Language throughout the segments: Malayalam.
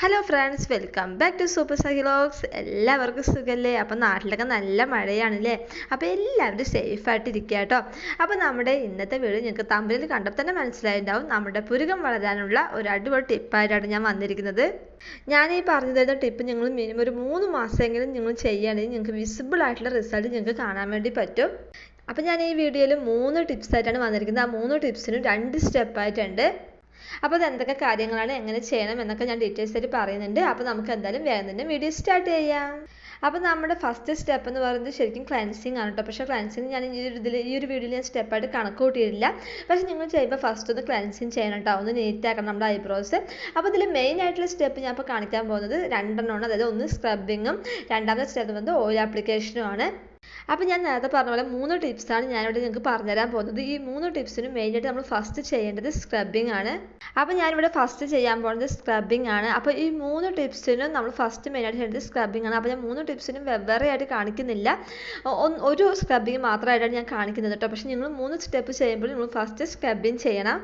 Hello friends welcome back to super സഹിലോക്സ് എല്ലാവർക്കും സുഖമല്ലേ അപ്പം നാട്ടിലൊക്കെ നല്ല മഴയാണല്ലേ? അപ്പോൾ എല്ലാവരും സേഫായിട്ട് ഇരിക്കുക കേട്ടോ. അപ്പോൾ നമ്മുടെ ഇന്നത്തെ വീഡിയോ നിങ്ങൾക്ക് തമ്മിൽ കണ്ടപ്പോൾ തന്നെ മനസ്സിലായിട്ടുണ്ടാവും. നമ്മുടെ പുരുകം വളരാനുള്ള ഒരു അടിപൊളി ടിപ്പായിട്ടാണ് ഞാൻ വന്നിരിക്കുന്നത്. ഞാൻ ഈ പറഞ്ഞു തരുന്ന ടിപ്പ് നിങ്ങൾ മിനിമം ഒരു മൂന്ന് മാസമെങ്കിലും നിങ്ങൾ ചെയ്യുകയാണെങ്കിൽ നിങ്ങൾക്ക് വിസിബിൾ ആയിട്ടുള്ള റിസൾട്ട് നിങ്ങൾക്ക് കാണാൻ വേണ്ടി പറ്റും. അപ്പോൾ ഞാൻ ഈ വീഡിയോയിൽ മൂന്ന് ടിപ്സ് ആയിട്ടാണ് വന്നിരിക്കുന്നത്. ആ മൂന്ന് ടിപ്സിനും രണ്ട് സ്റ്റെപ്പായിട്ടുണ്ട് അപ്പോൾ അതെന്തൊക്കെ കാര്യങ്ങളാണ്? എങ്ങനെ ചെയ്യണം? എന്നൊക്കെ ഞാൻ ഡീറ്റെയിൽസ് ആയിട്ട് പറയുന്നുണ്ട്. അപ്പോൾ നമുക്ക് എന്തായാലും വേഗം തന്നെ വീഡിയോ സ്റ്റാർട്ട് ചെയ്യാം. അപ്പോൾ നമ്മുടെ ഫസ്റ്റ് സ്റ്റെപ്പ് എന്ന് പറയുന്നത് ശരിക്കും ക്ലൻസിങ് ആണ് കേട്ടോ പക്ഷേ ക്ലൻസിങ് ഞാൻ ഈ ഒരു ഇതിൽ ഈ ഒരു വീഡിയോയിൽ ഞാൻ സ്റ്റെപ്പായിട്ട് കണക്ക് കൂട്ടിയിട്ടില്ല. പക്ഷേ നിങ്ങൾ ചെയ്യുമ്പോൾ ഫസ്റ്റ് ഒന്ന് ക്ലൻസിങ് ചെയ്യണം കേട്ടോ ഒന്ന് നീറ്റ് ആക്കണം നമ്മുടെ ഐബ്രോസ് അപ്പോൾ ഇതിൽ മെയിൻ ആയിട്ടുള്ള സ്റ്റെപ്പ് ഞാൻ ഇപ്പോൾ കാണിക്കാൻ പോകുന്നത് രണ്ടെണ്ണമാണ്. അതായത് ഒന്ന് സ്ക്രബിങ്ങും രണ്ടാമത്തെ സ്റ്റെപ്പ് വന്നത് ഓയിൽ ആപ്ലിക്കേഷനും ആണ്. അപ്പോൾ ഞാൻ നേരത്തെ പറഞ്ഞ പോലെ മൂന്ന് ടിപ്സാണ് ഞാനിവിടെ നിങ്ങൾക്ക് പറഞ്ഞുതരാൻ പോകുന്നത്. ഈ മൂന്ന് ടിപ്സിനും മെയിനായിട്ട് നമ്മൾ ഫസ്റ്റ് ചെയ്യേണ്ടത് സ്ക്രബിംഗ് ആണ്. അപ്പോൾ ഞാനിവിടെ ഫസ്റ്റ് ചെയ്യാൻ പോകുന്നത് സ്ക്രബിംഗ് ആണ്. അപ്പോൾ ഈ മൂന്ന് ടിപ്സിനും നമ്മൾ ഫസ്റ്റ് മെയിനായിട്ട് ചെയ്യേണ്ടത് സ്ക്രബിംഗ് ആണ്. അപ്പോൾ ഞാൻ മൂന്ന് ടിപ്സിനും വെവ്വേറെ ആയിട്ട് കാണിക്കുന്നില്ല ഒരു സ്ക്രബിംഗ് മാത്രമായിട്ടാണ് ഞാൻ കാണിക്കുന്നത് കേട്ടോ. പക്ഷേ നിങ്ങൾ മൂന്ന് സ്റ്റെപ്പ് ചെയ്യുമ്പോൾ നിങ്ങൾ ഫസ്റ്റ് സ്ക്രബിംഗ് ചെയ്യണം.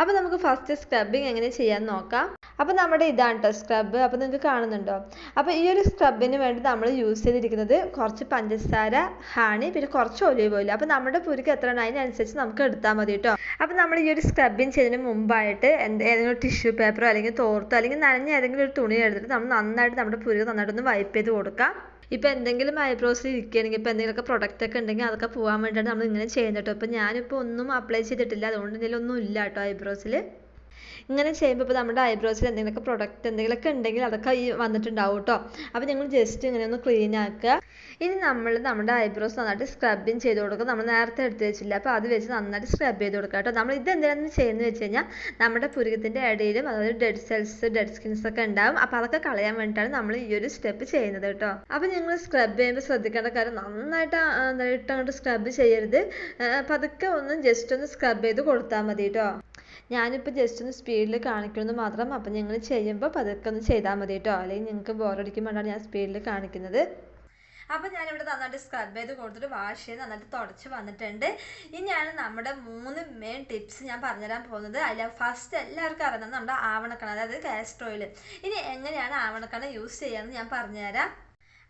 അപ്പോൾ നമുക്ക് ഫസ്റ്റ് സ്ക്രബിംഗ് എങ്ങനെ ചെയ്യാൻ നോക്കാം. അപ്പോൾ നമ്മുടെ ഇതാണ് കേട്ടോ സ്ക്രബ് അപ്പോൾ നിങ്ങൾക്ക് കാണുന്നുണ്ടോ? അപ്പോൾ ഈ ഒരു സ്ക്രബിന് വേണ്ടി നമ്മൾ യൂസ് ചെയ്തിരിക്കുന്നത് കുറച്ച് പഞ്ചസാര ഹാണി പിന്നെ കുറച്ച് ഒലിവ് ഓയിൽ അപ്പോൾ നമ്മുടെ പുരുക്ക് എത്രയാണ് അതിനനുസരിച്ച് നമുക്ക് എടുത്താൽ മതി കേട്ടോ അപ്പോൾ നമ്മൾ ഈ ഒരു സ്ക്രബിങ് ചെയ്തതിന് മുമ്പായിട്ട് ഏതെങ്കിലും ടിഷ്യൂ പേപ്പറോ അല്ലെങ്കിൽ തോർത്തോ അല്ലെങ്കിൽ നനഞ്ഞ ഏതെങ്കിലും ഒരു തുണി എടുത്തിട്ട് നമ്മൾ നന്നായിട്ട് നമ്മുടെ പുരുക്ക് നന്നായിട്ടൊന്ന് വൈപ്പ് ചെയ്ത് കൊടുക്കാം. ഇപ്പോൾ എന്തെങ്കിലും ഐബ്രോസിൽ ഇരിക്കുകയാണെങ്കിൽ ഇപ്പോൾ എന്തെങ്കിലുമൊക്കെ പ്രൊഡക്റ്റ് ഒക്കെ ഉണ്ടെങ്കിൽ അതൊക്കെ പോകാൻ വേണ്ടിയിട്ടാണ് നമ്മൾ ഇങ്ങനെ ചെയ്യുന്നത് കേട്ടോ ഇപ്പോൾ ഞാനിപ്പോൾ ഒന്നും അപ്ലൈ ചെയ്തിട്ടില്ല. അതുകൊണ്ട് എന്തെങ്കിലും ഒന്നും ഇല്ല കേട്ടോ ഐബ്രോസിൽ ഇങ്ങനെ ചെയ്യുമ്പോൾ ഇപ്പോൾ നമ്മുടെ ഐബ്രോസിൽ എന്തെങ്കിലുമൊക്കെ പ്രൊഡക്റ്റ് എന്തെങ്കിലുമൊക്കെ ഉണ്ടെങ്കിൽ അതൊക്കെ ഈ വന്നിട്ടുണ്ടാവും കേട്ടോ അപ്പോൾ നിങ്ങൾ ജസ്റ്റ് ഇങ്ങനെ ഒന്ന് ക്ലീൻ ആക്കുക. ഇനി നമ്മൾ നമ്മുടെ ഐബ്രോസ് നന്നായിട്ട് സ്ക്രബിങ് ചെയ്ത് കൊടുക്കുക. നമ്മൾ നേരത്തെ എടുത്ത് വെച്ചില്ല. അപ്പോൾ അത് വെച്ച് നന്നായിട്ട് സ്ക്രബ് ചെയ്ത് കൊടുക്കുക കേട്ടോ നമ്മൾ ഇത് എന്തിനാണ് ചെയ്യുന്നത് വെച്ച് കഴിഞ്ഞാൽ നമ്മുടെ പുരുകത്തിന്റെ ഇടയിലും അതായത് ഡെഡ് സെൽസ് ഡെഡ് സ്കിൻസ് ഒക്കെ ഉണ്ടാവും. അപ്പോൾ അതൊക്കെ കളയാൻ വേണ്ടിയിട്ടാണ് നമ്മൾ ഈ ഒരു സ്റ്റെപ്പ് ചെയ്യുന്നത് കേട്ടോ അപ്പോൾ നിങ്ങൾ സ്ക്രബ് ചെയ്യുമ്പോൾ ശ്രദ്ധിക്കേണ്ട കാര്യം നന്നായിട്ട് ഇട്ടങ്ങോട്ട് സ്ക്രബ് ചെയ്യരുത്. പതുക്കെ ഒന്ന് ജസ്റ്റ് ഒന്ന് സ്ക്രബ് ചെയ്ത് കൊടുത്താൽ മതി കേട്ടോ ഞാനിപ്പോൾ ജസ്റ്റ് ഒന്ന് സ്പീഡിൽ കാണിക്കണമെന്ന് മാത്രം. അപ്പം നിങ്ങൾ ചെയ്യുമ്പോൾ പതുക്കെ ഒന്ന് ചെയ്താൽ മതി കേട്ടോ അല്ലെങ്കിൽ നിങ്ങൾക്ക് ബോറടിക്കുമ്പോഴാണ് ഞാൻ സ്പീഡിൽ കാണിക്കുന്നത്. അപ്പോൾ ഞാനിവിടെ നന്നായിട്ട് സ്ക്രബ് ചെയ്ത് കൊടുത്തിട്ട് വാഷ് ചെയ്ത് നന്നായിട്ട് തുടച്ച് വന്നിട്ടുണ്ട്. ഇനിയാണ് നമ്മുടെ മൂന്ന് മെയിൻ ടിപ്സ് ഞാൻ പറഞ്ഞുതരാൻ പോകുന്നത്. അതിൽ ഫസ്റ്റ് എല്ലാവർക്കും അറിയുന്നത് നമ്മുടെ ആവണക്കണ അതായത് കാസ്ട്രോയിൽ ഇനി എങ്ങനെയാണ് ആവണക്കണ യൂസ് ചെയ്യാമെന്ന് ഞാൻ പറഞ്ഞുതരാം.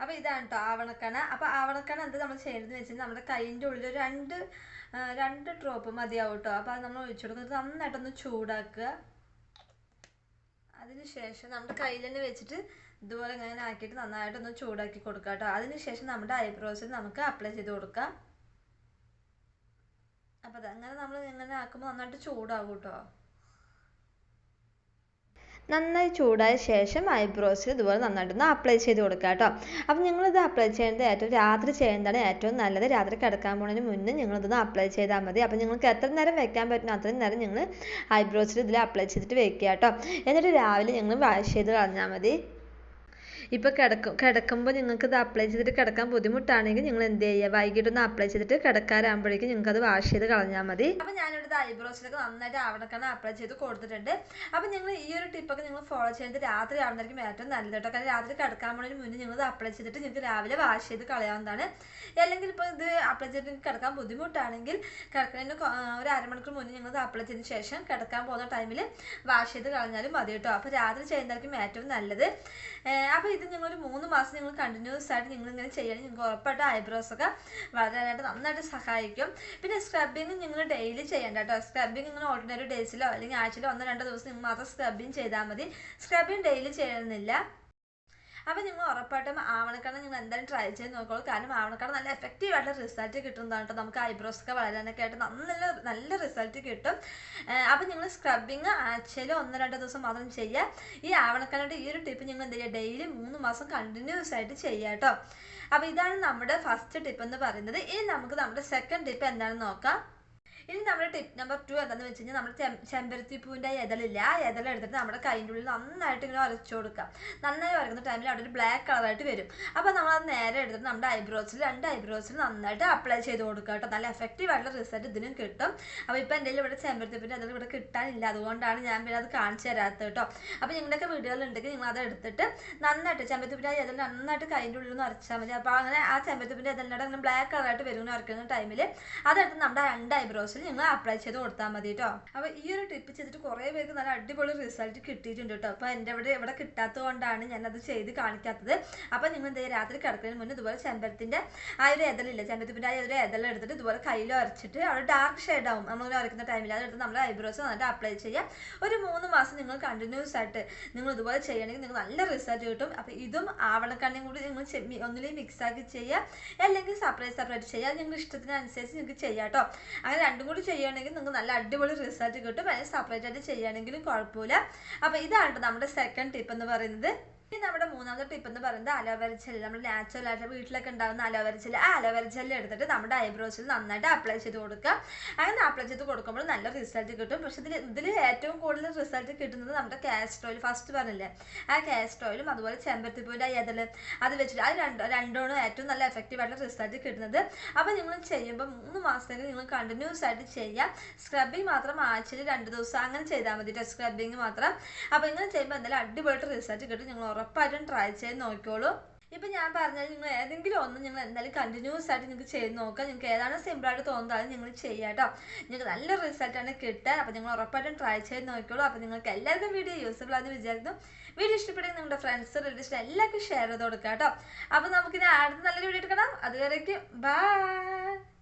അപ്പോൾ ഇതാണ് കേട്ടോ ആവണക്കണ. അപ്പോൾ ആവണക്കണ എന്ത് നമ്മൾ ചെയ്യണമെന്ന് വെച്ചാൽ നമ്മുടെ കൈയിന്റെ ഉള്ളിൽ രണ്ട് രണ്ട് ഡ്രോപ്പ് മതിയാവും കേട്ടോ അപ്പോൾ അത് നമ്മൾ ഒഴിച്ചു കൊടുക്കുന്നത് നന്നായിട്ടൊന്ന് ചൂടാക്കുക. അതിനുശേഷം നമ്മുടെ കയ്യിൽ തന്നെ വെച്ചിട്ട് ഇതുപോലെ ഇങ്ങനെ ആക്കിയിട്ട് നന്നായിട്ടൊന്ന് ചൂടാക്കി കൊടുക്കുക കേട്ടോ അതിനുശേഷം നമ്മുടെ ഐബ്രോസിൽ നമുക്ക് അപ്ലൈ ചെയ്ത് കൊടുക്കാം. അപ്പോൾ അതങ്ങനെ നമ്മൾ ഇങ്ങനെ ആക്കുമ്പോൾ നന്നായിട്ട് ചൂടാകും കേട്ടോ നന്നായി ചൂടായ ശേഷം ഐബ്രോസിൽ ഇതുപോലെ നന്നായിട്ടൊന്ന് അപ്ലൈ ചെയ്ത് കൊടുക്കുക കേട്ടോ. അപ്പം നിങ്ങളിത് അപ്ലൈ ചെയ്യുന്നത് ഏറ്റവും രാത്രി ചെയ്യുന്നതാണ് ഏറ്റവും നല്ലത്. രാത്രി കിടക്കാൻ പോകുന്നതിന് മുന്നേ നിങ്ങളിതൊന്ന് അപ്ലൈ ചെയ്താൽ മതി. അപ്പം നിങ്ങൾക്ക് എത്ര നേരം വെക്കാൻ പറ്റുന്ന അത്രയും നേരം നിങ്ങൾ ഐബ്രോസിൽ ഇതിൽ അപ്ലൈ ചെയ്തിട്ട് വെക്കുക കേട്ടോ. എന്നിട്ട് രാവിലെ നിങ്ങൾ വാഷ് ചെയ്ത് കളഞ്ഞാൽ മതി. ഇപ്പോൾ കിടക്കും കിടക്കുമ്പോൾ നിങ്ങൾക്ക് ഇത് അപ്ലൈ ചെയ്തിട്ട് കിടക്കാൻ ബുദ്ധിമുട്ടാണെങ്കിൽ നിങ്ങൾ എന്ത് ചെയ്യുക? വൈകിട്ടൊന്ന് അപ്ലൈ ചെയ്തിട്ട് കിടക്കാറാകുമ്പോഴേക്കും നിങ്ങൾക്ക് അത് വാഷ് ചെയ്ത് കളഞ്ഞാൽ മതി. അപ്പോൾ ഞാനിവിടെ ഐബ്രോസിലൊക്കെ നന്നായിട്ട് അവിടെക്കാണ് അപ്ലൈ ചെയ്ത് കൊടുത്തിട്ടുണ്ട്. അപ്പോൾ നിങ്ങൾ ഈ ഒരു ടിപ്പൊക്കെ നിങ്ങൾ ഫോളോ ചെയ്യുന്നത് രാത്രി ആവുന്നതായിരിക്കും ഏറ്റവും നല്ലത് കേട്ടോ കാരണം രാത്രി കിടക്കാൻ പോകുന്നതിന് മുന്നേ നിങ്ങൾ ഇത് അപ്ലൈ ചെയ്തിട്ട് നിങ്ങൾക്ക് രാവിലെ വാഷ് ചെയ്ത് കളയാവുന്നതാണ്. അല്ലെങ്കിൽ ഇപ്പോൾ ഇത് അപ്ലൈ ചെയ്തിട്ട് കിടക്കാൻ ബുദ്ധിമുട്ടാണെങ്കിൽ കിടക്കുന്നതിന് ഒരു അരമണിക്കൂർ മുന്നേ നിങ്ങൾ ഇത് അപ്ലൈ ചെയ്തതിന് ശേഷം കിടക്കാൻ പോകുന്ന ടൈമിൽ വാഷ് ചെയ്ത് കളഞ്ഞാലും മതി കേട്ടോ അപ്പോൾ രാത്രി ചെയ്യുന്നതായിരിക്കും ഏറ്റവും നല്ലത്. അപ്പോൾ ഇത് നിങ്ങൾ ഒരു മൂന്ന് മാസം നിങ്ങൾ കണ്ടിന്യൂസ് ആയിട്ട് നിങ്ങൾ ഇങ്ങനെ ചെയ്യുകയാണെങ്കിൽ നിങ്ങൾക്ക് ഉറപ്പായിട്ട് ഐബ്രോസ് ഒക്കെ വളരാനായിട്ട് നന്നായിട്ട് സഹായിക്കും. പിന്നെ സ്ക്രബിങ് നിങ്ങൾ ഡെയിലി ചെയ്യേണ്ട കേട്ടോ സ്ക്രബിങ് നിങ്ങൾ ഓർഡിനറി ഡേയ്സിലോ അല്ലെങ്കിൽ ആഴ്ചയിലോ ഒന്നോ രണ്ടോ ദിവസം നിങ്ങൾ മാത്രം സ്ക്രബിങ് ചെയ്താൽ മതി. സ്ക്രബിങ് ഡെയിലി ചെയ്യണമെന്നില്ല അപ്പോൾ നിങ്ങൾ ഉറപ്പായിട്ടും ആവണക്കട നിങ്ങൾ എന്തായാലും ട്രൈ ചെയ്ത് നോക്കുള്ളൂ കാരണം ആവണക്കട നല്ല എഫക്റ്റീവ് ആയിട്ടുള്ള റിസൾട്ട് കിട്ടുന്നതാണ് കേട്ടോ. നമുക്ക് ഐബ്രോസ് ഒക്കെ വളരാനൊക്കെ ആയിട്ട് നല്ല നല്ല റിസൾട്ട് കിട്ടും. അപ്പോൾ നിങ്ങൾ സ്ക്രബിങ് ആഴ്ചയിൽ ഒന്ന് രണ്ട് ദിവസം മാത്രം ചെയ്യുക. ഈ ആവണക്കടയുടെ ഈ ഒരു ടിപ്പ് നിങ്ങൾ എന്ത് ചെയ്യുക? ഡെയിലി മൂന്ന് മാസം കണ്ടിന്യൂസ് ആയിട്ട് ചെയ്യുക കേട്ടോ. അപ്പോൾ ഇതാണ് നമ്മുടെ ഫസ്റ്റ് ടിപ്പ് എന്ന് പറയുന്നത്. ഇനി നമുക്ക് നമ്മുടെ സെക്കൻഡ് ടിപ്പ് എന്താണെന്ന് നോക്കാം. ഇനി നമ്മുടെ ടിപ്പ് നമ്പർ ടു എന്താണെന്ന് വെച്ച് കഴിഞ്ഞാൽ നമ്മൾ ചെമ്പരത്തി പൂവിന്റെ ഇതളില്ല ആ ഇതള എടുത്തിട്ട് നമ്മുടെ കൈന്റെ ഉള്ളിൽ നന്നായിട്ട് ഇങ്ങനെ ഉരച്ചു കൊടുക്കാം. നന്നായി ഉരക്കുന്ന ടൈമിൽ അവിടെ ഒരു ബ്ലാക്ക് കളറായിട്ട് വരും. അപ്പോൾ നമ്മൾ അത് നേരെ എടുത്തിട്ട് നമ്മുടെ ഐബ്രോസിൽ രണ്ട് ഐബ്രോസിൽ നന്നായിട്ട് അപ്ലൈ ചെയ്ത് കൊടുക്കുക കേട്ടോ. നല്ല എഫക്റ്റീവ് ആയിട്ടുള്ള റിസൾട്ട് ഇതിനും കിട്ടും. അപ്പോൾ ഇപ്പോൾ എന്റെ ഇവിടെ ചെമ്പരത്തി പൂവിന്റെ ഇതൾ ഇവിടെ കിട്ടാനില്ല. അതുകൊണ്ടാണ് ഞാൻ പിന്നെ അത് കാണിച്ചു തരാത്തത് കേട്ടോ. അപ്പോൾ നിങ്ങളുടെയൊക്കെ വീഡിയോയിലുണ്ടെങ്കിൽ നിങ്ങൾ അത് എടുത്തിട്ട് നന്നായിട്ട് ചെമ്പരത്തി പൂവിന്റെ ഇതൾ നന്നായിട്ട് കൈന്റെ ഉള്ളിൽ നിന്ന് ഉരച്ചാൽ മതി. അപ്പോൾ അങ്ങനെ ആ ചെമ്പരത്തി പൂവിന്റെ ഇതളിന്റെ അങ്ങനെ ബ്ലാക്ക് കളറായിട്ട് വരുന്ന ഉരക്കുന്ന ടൈമിൽ അതെടുത്ത് നമ്മുടെ രണ്ട് ഐബ്രോസ് ഐബ്രോസിൽ നിങ്ങൾ അപ്ലൈ ചെയ്ത് കൊടുത്താൽ മതി കേട്ടോ അപ്പോൾ ഈ ഒരു ടിപ്പ് ചെയ്തിട്ട് കുറേ പേർക്ക് നല്ല അടിപൊളി റിസൾട്ട് കിട്ടിയിട്ടുണ്ട് കേട്ടോ അപ്പോൾ എന്റെ ഇവിടെ ഇവിടെ കിട്ടാത്തത് കൊണ്ടാണ് അത് ചെയ്ത് കാണിക്കാത്തത്. അപ്പോൾ നിങ്ങൾ എന്താ രാത്രി കിടക്കുന്നതിന് മുന്നേ ഇതുപോലെ ചെമ്പരത്തിന്റെ ആ ഒരു എതലില്ല ചെമ്പരത്തിന്റെ ആ ഒരു എതൾ എടുത്തിട്ട് ഇതുപോലെ കയ്യിൽ അരച്ചിട്ട് അവിടെ ഡാർക്ക് ഷെയ്ഡ് ആവും. നമ്മളിങ്ങനെ ഉരക്കുന്ന ടൈമിൽ അതെടുത്ത് നമ്മൾ ഐബ്രോസ് നന്നായിട്ട് അപ്ലൈ ചെയ്യാം. ഒരു മൂന്ന് മാസം നിങ്ങൾ കണ്ടിന്യൂസ് ആയിട്ട് നിങ്ങൾ ഇതുപോലെ ചെയ്യണമെങ്കിൽ നിങ്ങൾ നല്ല റിസൾട്ട് കിട്ടും. അപ്പോൾ ഇതും ആവണക്കണ്ണിയും കൂടി നിങ്ങൾ ഒന്നിലേയും മിക്സ് ആക്കി ചെയ്യുക അല്ലെങ്കിൽ സെപ്പറേറ്റ് സെപ്പറേറ്റ് ചെയ്യുക നിങ്ങളുടെ ഇഷ്ടത്തിനനുസരിച്ച് നിങ്ങൾക്ക് ചെയ്യാം കേട്ടോ അങ്ങനെ രണ്ടും കൂടി ചെയ്യുകയാണെങ്കിൽ നിങ്ങൾക്ക് നല്ല അടിപൊളി റിസൾട്ട് കിട്ടും. അല്ലെങ്കിൽ സെപ്പറേറ്റ് ആയിട്ട് ചെയ്യുകയാണെങ്കിലും കുഴപ്പമില്ല. അപ്പോൾ ഇതാണ് നമ്മുടെ സെക്കൻഡ് ടിപ്പ് എന്ന് പറയുന്നത്. ഇനി നമ്മുടെ മൂന്നാമത്തെ ടിപ്പ് എന്ന് പറയുന്നത് അലോവേര ജെല്ല് നമ്മൾ നാച്ചുറൽ ആയിട്ട് വീട്ടിലൊക്കെ ഉണ്ടാകുന്ന അലോവേര ജെല്ല് ആ അലോവേര ജെല്ല് എടുത്തിട്ട് നമ്മുടെ ഐബ്രോസിൽ നന്നായിട്ട് അപ്ലൈ ചെയ്ത് കൊടുക്കുക. അങ്ങനെ അപ്ലൈ ചെയ്ത് കൊടുക്കുമ്പോൾ നല്ല റിസൾട്ട് കിട്ടും. പക്ഷെ ഇതിൽ ഇതിൽ ഏറ്റവും കൂടുതൽ റിസൾട്ട് കിട്ടുന്നത് നമ്മുടെ കാസ്റ്റർ ഓയിൽ ഫസ്റ്റ് പറഞ്ഞില്ലേ? ആ കാസ്റ്റർ ഓയിലും അതുപോലെ ചെമ്പരത്തിപ്പൂവിന്റെ ഏതൽ അത് വെച്ചിട്ട് അത് രണ്ട് രണ്ടോണം ഏറ്റവും നല്ല എഫക്റ്റീവ് ആയിട്ടുള്ള റിസൾട്ട് കിട്ടുന്നത്. അപ്പോൾ നിങ്ങൾ ചെയ്യുമ്പോൾ മൂന്ന് മാസത്തേക്ക് നിങ്ങൾ കണ്ടിന്യൂസ് ആയിട്ട് ചെയ്യുക സ്ക്രബിങ് മാത്രം ആഴ്ചയിൽ രണ്ട് ദിവസം അങ്ങനെ ചെയ്താൽ മതി സ്ക്രബിങ് മാത്രം. അപ്പോൾ ഇങ്ങനെ ചെയ്യുമ്പോൾ എന്തായാലും അടിപൊളിയായിട്ട് റിസൾട്ട് കിട്ടും. നിങ്ങൾ ഉറപ്പായിട്ടും ട്രൈ ചെയ്ത് നോക്കിക്കോളൂ. ഇപ്പം ഞാൻ പറഞ്ഞാൽ നിങ്ങൾ ഏതെങ്കിലും ഒന്ന് നിങ്ങൾ എന്തായാലും കണ്ടിന്യൂസ് ആയിട്ട് നിങ്ങൾക്ക് ചെയ്ത് നോക്കുക. നിങ്ങൾക്ക് ഏതാണ് സിമ്പിളായിട്ട് തോന്നുന്നത് അത് നിങ്ങൾ ചെയ്യുക കേട്ടോ നിങ്ങൾക്ക് നല്ല റിസൾട്ടാണ് കിട്ടുക. അപ്പോൾ നിങ്ങൾ ഉറപ്പായിട്ടും ട്രൈ ചെയ്ത് നോക്കിക്കോളൂ. അപ്പോൾ നിങ്ങൾക്ക് എല്ലാവർക്കും വീഡിയോ യൂസ്ഫുൾ ആണെന്ന് വിചാരിക്കുന്നു. വീഡിയോ ഇഷ്ടപ്പെടുന്ന നിങ്ങളുടെ ഫ്രണ്ട്സ് റിലേറ്റീവ്സ് എല്ലാവർക്കും ഷെയർ ചെയ്ത് കൊടുക്കുക കേട്ടോ അപ്പോൾ നമുക്കിനി അടുത്ത നല്ലൊരു വീഡിയോ എടുക്കണം അതുവരേക്കും ബൈ